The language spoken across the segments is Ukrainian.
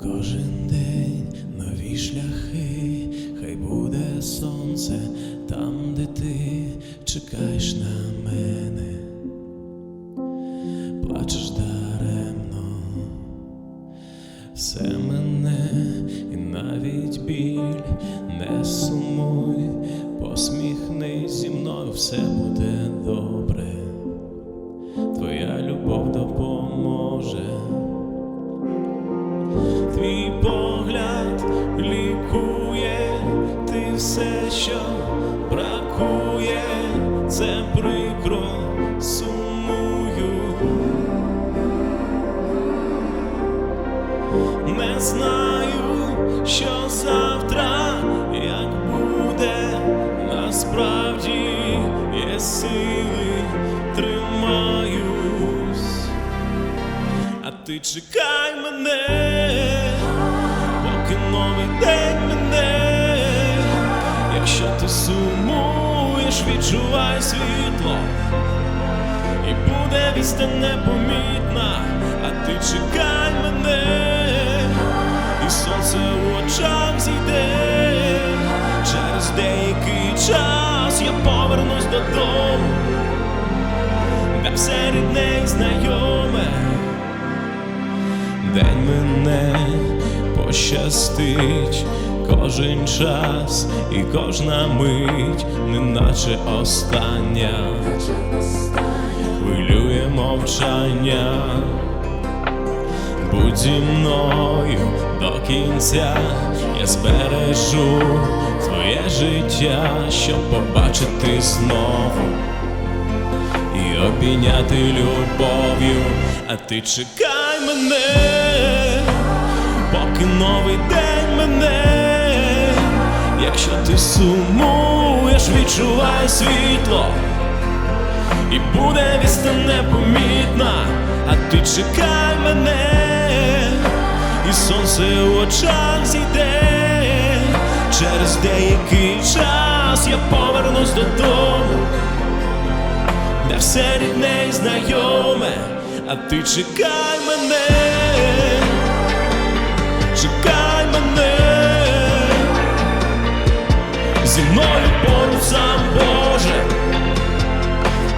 Кожен день нові шляхи, хай буде сонце там, де ти чекаєш на мене, плачеш даремно, все мене і навіть біль, не сумуй, посміхнись зі мною, все буде добре, що бракує, це прикро сумую. Не знаю, що завтра, як буде, насправді є сили, тримаюсь. А ти чекай мене, сумуєш, відчувай світло, і буде відстань непомітна, а ти чекай мене, і сонце в очах зійде. Через деякий час я повернусь додому, де все рідне і знайоме. День мене пощастить, кожен час і кожна мить, неначе остання, хвилює мовчання, будь зі мною до кінця, я збережу твоє життя, щоб побачити знову і обійняти любов'ю, а ти чекай мене, поки новий день мене, ти сумуєш, відчувай світло, і буде відстань непомітна, а ти чекай мене, і сонце в очах зійде. Через деякий час я повернусь додому. Де все рідне і знайоме, а ти чекай мене, чекай зі мною поруч сам Боже,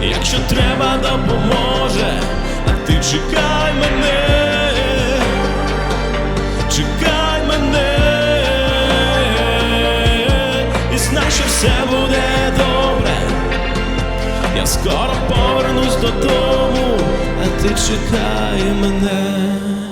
якщо треба, допоможе, а ти чекай мене, чекай мене, і що все буде добре. Я скоро повернусь додому, а ти чекай мене.